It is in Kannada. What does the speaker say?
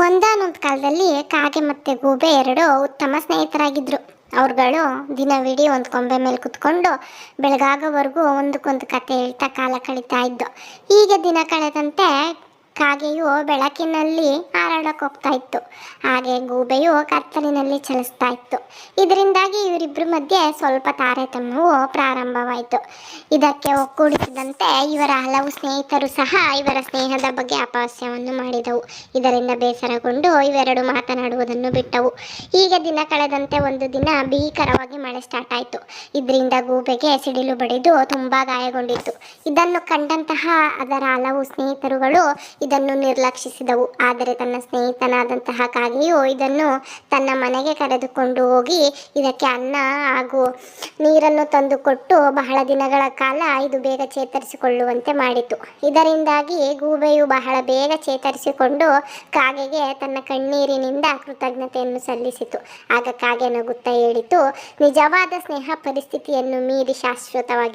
ಒಂದಾನೊಂದು ಕಾಲದಲ್ಲಿ ಕಾಗೆ ಮತ್ತು ಗೂಬೆ ಎರಡು ಉತ್ತಮ ಸ್ನೇಹಿತರಾಗಿದ್ರು. ಅವ್ರುಗಳು ದಿನವಿಡೀ ಒಂದು ಕೊಂಬೆ ಮೇಲೆ ಕುತ್ಕೊಂಡು ಬೆಳಗಾಗೋವರೆಗೂ ಒಂದಕ್ಕೊಂದು ಕತೆ ಹೇಳ್ತಾ ಕಾಲ ಕಳೀತಾ ಇದ್ದು. ಹೀಗೆ ದಿನ ಕಳೆದಂತೆ ಕಾಗೆಯು ಬೆಳಕಿನಲ್ಲಿ ಹಾರಾಡಕ್ಕೆ ಹೋಗ್ತಾ ಇತ್ತು. ಹಾಗೆ ಗೂಬೆಯು ಕತ್ತಲಿನಲ್ಲಿ ಚಲಿಸ್ತಾ ಇತ್ತು. ಇದರಿಂದಾಗಿ ಇವರಿಬ್ಬರ ಮಧ್ಯೆ ಸ್ವಲ್ಪ ತಾರತಮ್ಯವು ಪ್ರಾರಂಭವಾಯಿತು. ಇದಕ್ಕೆ ಒಕ್ಕೂಡಿಸಿದಂತೆ ಇವರ ಹಲವು ಸ್ನೇಹಿತರು ಸಹ ಇವರ ಸ್ನೇಹದ ಬಗ್ಗೆ ಅಪಹಾಸ್ಯವನ್ನು ಮಾಡಿದವು. ಇದರಿಂದ ಬೇಸರಗೊಂಡು ಇವೆರಡು ಮಾತನಾಡುವುದನ್ನು ಬಿಟ್ಟವು. ಹೀಗೆ ದಿನ ಕಳೆದಂತೆ ಒಂದು ದಿನ ಭೀಕರವಾಗಿ ಮಳೆ ಸ್ಟಾರ್ಟ್ ಆಯಿತು. ಇದರಿಂದ ಗೂಬೆಗೆ ಸಿಡಿಲು ಬಡಿದು ತುಂಬ ಗಾಯಗೊಂಡಿತ್ತು. ಇದನ್ನು ಕಂಡಂತಹ ಅದರ ಹಲವು ಸ್ನೇಹಿತರುಗಳು ಇದನ್ನು ನಿರ್ಲಕ್ಷಿಸಿದವು. ಆದರೆ ತನ್ನ ಸ್ನೇಹಿತನಾದಂತಹ ಕಾಗೆಯು ಇದನ್ನು ತನ್ನ ಮನೆಗೆ ಕರೆದುಕೊಂಡು ಹೋಗಿ ಇದಕ್ಕೆ ಅನ್ನ ಹಾಗೂ ನೀರನ್ನು ತಂದುಕೊಟ್ಟು ಬಹಳ ದಿನಗಳ ಕಾಲ ಇದು ಬೇಗ ಚೇತರಿಸಿಕೊಳ್ಳುವಂತೆ ಮಾಡಿತು. ಇದರಿಂದಾಗಿ ಗೂಬೆಯು ಬಹಳ ಬೇಗ ಚೇತರಿಸಿಕೊಂಡು ಕಾಗೆಗೆ ತನ್ನ ಕಣ್ಣೀರಿನಿಂದ ಕೃತಜ್ಞತೆಯನ್ನು ಸಲ್ಲಿಸಿತು. ಆಗ ಕಾಗೆ ನಗುತ್ತಾ ಹೇಳಿತು, ನಿಜವಾದ ಸ್ನೇಹ ಪರಿಸ್ಥಿತಿಯನ್ನು ಮೀರಿ ಶಾಶ್ವತವಾಗಿರುತ್ತದೆ